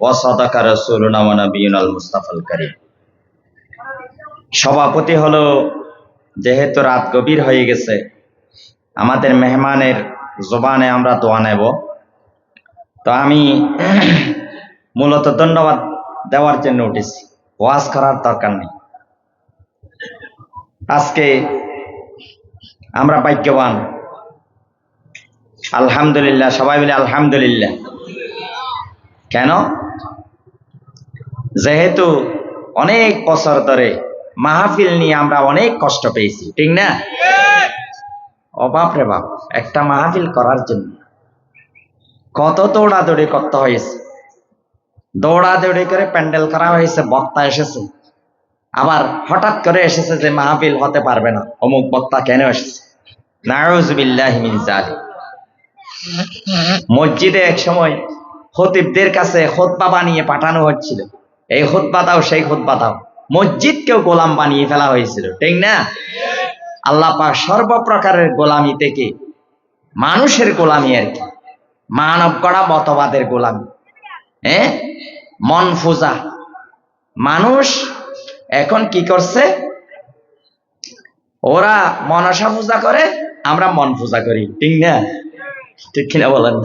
ওয়াসাদাকা রাসূলুনা মুস্তাফাল সভাপতি হলো, যেহেতু রাত গভীর হয়ে গেছে, আমাদের মেহমানের জবানে আমরা দোয়া নেব। তো আমি মূলত ধন্যবাদ দেওয়ার জন্য উঠেছি। ওয়াজ করার দরকার নেই। আজকে আমরা ভাগ্যবান। আলহামদুলিল্লাহ, সবাই বলে আলহামদুলিল্লাহ। কেন? যেহেতু অনেক বছর ধরে মাহফিল নিয়ে আমরা অনেক কষ্ট পেয়েছি, ঠিক না? অবাপ রে বাপ, একটা মাহফিল করার জন্য কত দৌড়াদৌড়ি করতে হয়েছে। দৌড়াদৌড়ি করে প্যান্ডেল করা হয়েছে, বক্তা এসেছে। আবার হঠাৎ করে এসেছে যে মাহফিল হতে পারবে না। অমুক বক্তা কেন এসেছে? নাউজুবিল্লাহি মিন জালিক মসজিদে এক সময় খতিবদের কাছে খোতবা বানিয়ে পাঠানো হচ্ছিল। এই খোতবা দাও সেই খোতবা দাও মসজিদকেও গোলাম বানিয়ে ফেলা হয়েছিল, ঠিক না? আল্লাহ পাক সর্বপ্রকারের গোলামি থেকে মানুষের গোলামি আর কি। মানব গড়া মতবাদের গোলামি। হ্যাঁ মন ফুজা। মানুষ এখন কি করছে? ওরা মনসা পূজা করে, আমরা মন পূজা করি, ঠিক না? ঠিক কিনা বলেন?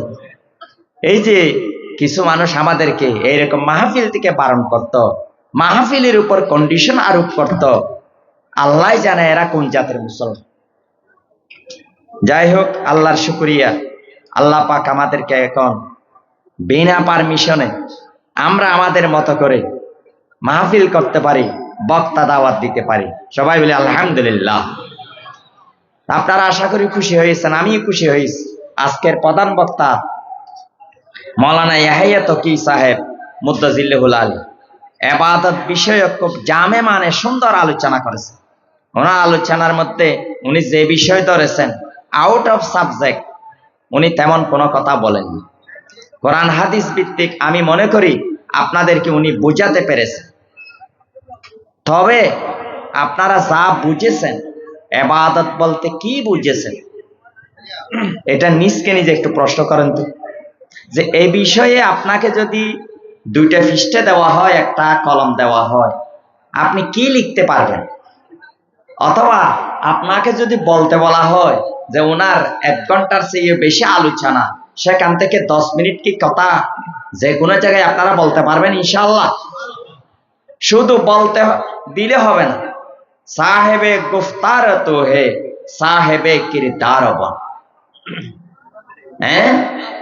এই যে কিছু মানুষ আমাদেরকে এইরকম মাহফিল থেকে বারণ করত। মাহফিলের উপর কন্ডিশন আরোপ করত। আল্লাহ জানে এরা কোন জাতের মুসলমান। যাই হোক আল্লাহর শুক্রিয়া। আল্লাহ পাক আমাদেরকে এখন বিনা পারমিশনে আমরা আমাদের মতো করে মাহফিল করতে পারি, বক্তা দাওয়াত দিতে পারি। সবাই বলে, আলহামদুলিল্লাহ। আপনারা আশা করি খুশি হয়েছেন আমি খুশি হয়েছি। আজকের প্রধান বক্তা মৌলানা ইয়াহিয়া তকি সাহেব মুদাজিল্লাহুল আলী। এবাদত বিষয়ক খুব জামে মানে সুন্দর আলোচনা করেছেন। ওনার আলোচনার মধ্যে উনি যে বিষয় ধরেছেন আউট অফ সাবজেক্ট উনি তেমন কোনো কথা বলেননি। কোরআন হাদিস ভিত্তিক আমি মনে করি আপনাদেরকে উনি বুঝাতে পেরেছেন। তবে আপনারা যা বুঝেছেন, এবাদত বলতে কি বুঝেছেন, এটা নিজকে নিজে একটু প্রশ্ন করেন তো। যে এই বিষয়ে আপনাকে যদি দুইটা পৃষ্ঠে দেওয়া হয়, একটা কলম দেওয়া হয়, আপনি কি লিখতে পারবেন? অথবা আপনাকে যদি বলতে বলা হয় যে ওনার এক ঘণ্টার চেয়ে বেশি আলোচনা, সেখান থেকে দশ মিনিট কি কথা? যে কোনো জায়গায় আপনারা বলতে পারবেন ইনশাল্লাহ শুধু বলতে দিলে হবে না। সাহেবে গুফতার তো হে, সাহেবে কিরদার हैं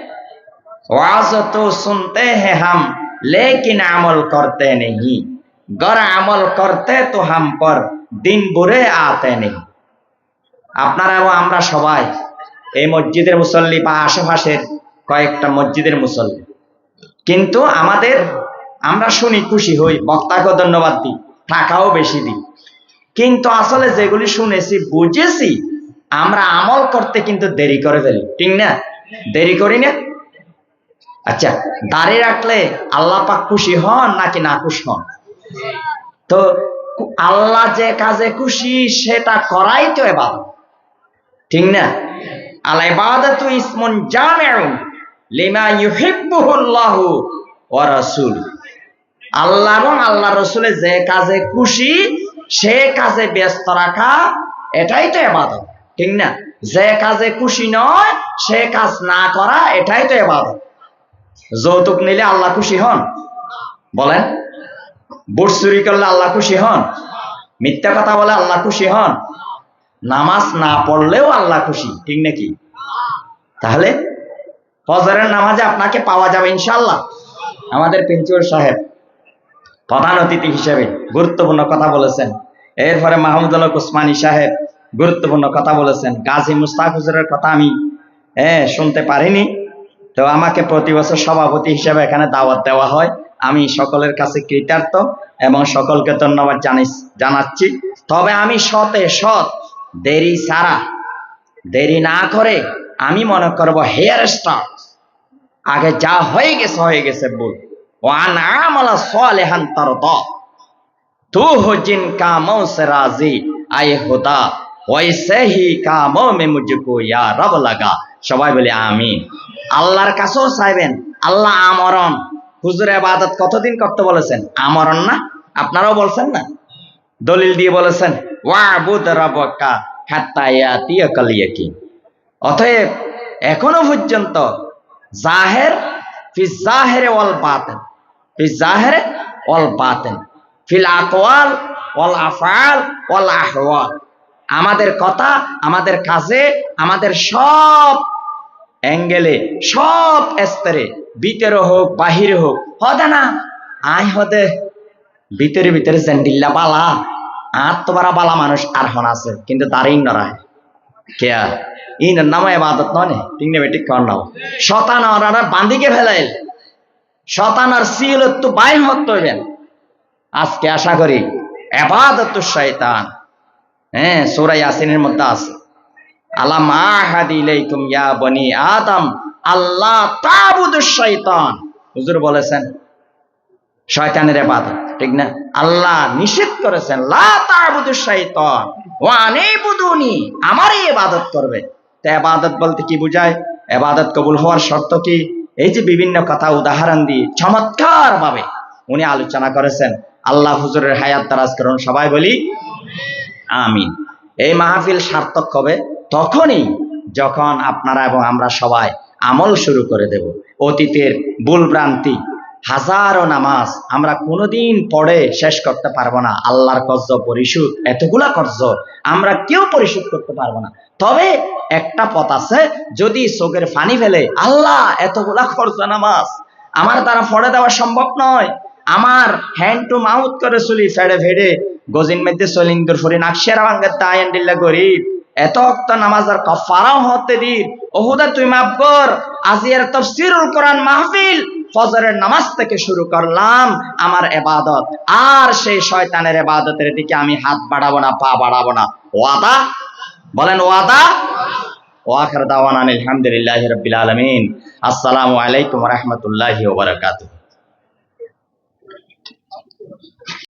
वाज तो सुनते हैं हम लेकिन अमल करते नहीं गर अमल करते तो हम पर दिन बुरे आते नहीं আপনারা এবং আমরা সবাই এই মসজিদের মুসল্লি বা আশেপাশের কয়েকটা মসজিদের মুসল্লি কিন্তু আমাদের আমরা শুনি খুশি হই বক্তাকেও ধন্যবাদ দিই টাকাও বেশি দিই কিন্তু আসলে যেগুলি শুনেছি বুঝেছি আমরা আমল করতে কিন্তু দেরি করে ফেলি ঠিক না দেরি করি না আচ্ছা দাঁড়িয়ে রাখলে আল্লাহ পাক খুশি হন নাকি না খুশি হন? তো আল্লাহ যে কাজে খুশি, সেটা করাই তো এবার ঠিক না? আল ইবাদাতু ইসমুন জামিউন লিমা ইউহিব্বুহুল্লাহু ওয়া রাসূল। আল্লাহ এবং আল্লাহ রসুলের যে কাজে খুশি, সে কাজে ব্যস্ত রাখা, এটাই তো এবাদত। ঠিক না? যে কাজে খুশি নয়, সে কাজ না করা, এটাই তো এবাদত। যৌতুক নিলে আল্লাহ খুশি হন। বলেন, বুট চুরি করলে আল্লাহ খুশি হন? মিথ্যা কথা বলে আল্লাহ খুশি হন? নামাজ না পড়লেও আল্লাহ খুশি, ঠিক নাকি? তাহলে ফজরের নামাজে আপনাকে পাওয়া যাবে ইনশাল্লাহ আমাদের পিঞ্চুর সাহেব প্রধান অতিথি হিসেবে গুরুত্বপূর্ণ কথা বলেছেন। এরপরে মাহমুদুল হক উসমানী সাহেব গুরুত্বপূর্ণ কথা বলেছেন। গাজী মুস্তাক হুজুরের কথা আমি হ্যাঁ শুনতে পারিনি। তো আমাকে প্রতি বছর সভাপতি হিসেবে এখানে দাওয়াত দেওয়া হয়। আমি সকলের কাছে কৃতার্থ এবং সকলকে ধন্যবাদ জানিস জানাচ্ছি। তবে আমি সতে সৎ, দেরি সারা দেরি না করে আমি মনে করব, হেয়ার স্টার আগে যা হয়ে গেছে হয়ে গেছে বল ওয়ান আমলা সালেহান তার তু হুজিন কামও সে রাজি আই হুদা। ওই সেহি কামও মে মুজকু ইয়া রব লাগা। সবাই বলে, আমিন। আল্লাহর কাছেও চাইবেন, আল্লাহ আমরণ। হুজুর আবাদত কতদিন করতে বলেছেন? আমরণ না? আপনারাও বলছেন না? দলিল দিয়ে বলেছেন অতএব এখনও পর্যন্ত জাহের, ফি জাহেরে ওয়াল বাতিন। ফি জাহেরে ওয়াল বাতিন। ফিল আকওয়াল ওয়াল আফআল ওয়াল আহওয়াল। আমাদের কথা, আমাদের কাজে, আমাদের সব অ্যাঙ্গেলে সব স্তরে, ভিতরে হোক, বাহিরে হোক, হদে না? আয় হদে। ভিতরে ভিতরে জেন্ডিল্লা বালা। আর তো বারা বালা মানুষ আর হন আছে, কিন্তু তারই নরায় কে? আর ইনের নামে এবাদত নয় ঠিক নেবে, ঠিক কর নাও। শতান বান্দিকে ফেলাইল। শতান আর সিল তো বাইর হতে হইবেন আজকে আশা করি এবাদত শয়তান। হ্যাঁ সুরাই আসিনের মধ্যে আছে। আলাম আহাদ ইলাইকুম ইয়া বনি আদম। আল্লাহ তাবুদু শয়তান। হুজুর বলেছেন, শয়তানের ইবাদত ঠিক না? আল্লাহ করেছেন আমারই করবে। তা বলতে কি বোঝায়? ইবাদত কবুল হওয়ার শর্ত কি? এই যে বিভিন্ন কথা উদাহরণ দিয়ে চমৎকার ভাবে উনি আলোচনা করেছেন। আল্লাহ হুজুরের হায়াত দারাজ করুন, সবাই বলি, আমিন। এই মাহফিল সার্থক হবে তখনই যখন আপনারা এবং আমরা সবাই আমল শুরু করে দেব। অতীতের ভুলভ্রান্তি, হাজারো নামাজ আমরা কোনোদিন পড়ে শেষ করতে পারব না। আল্লাহর কর্জ পরিশোধ, এতগুলা কর্জ আমরা কেউ পরিশোধ করতে পারব না। তবে একটা পথ আছে, যদি চোখের ফানি ফেলে, আল্লাহ, এতগুলা খরচ নামাজ আমার দ্বারা পড়ে দেওয়া সম্ভব নয়। আমার হ্যান্ড টু মাউথ করে চলি ফেড়ে ফেড়ে গজিন মধ্যে চলিন্দুর ফুরি নাকশের ভাঙ্গের তাইন দিল্লা গরিব এত অক্ত নামাজার কফারাও হতে দি ওহুদা তুই মাফ কর, আজিয়ার তফসিরুল কোরআন মাহফিল ফজরের নামাজ থেকে শুরু করলাম আমার এবাদত। আর সেই শয়তানের এবাদতের দিকে আমি হাত বাড়াবো না, পা বাড়াবো না। ওয়াদা? বলেন ওয়াদা? ওয়াখার দাওয়ান আলহামদুলিল্লাহ রবিল আলমিন। আসসালামু আলাইকুম রহমতুল্লাহি ওবরাকাতুহ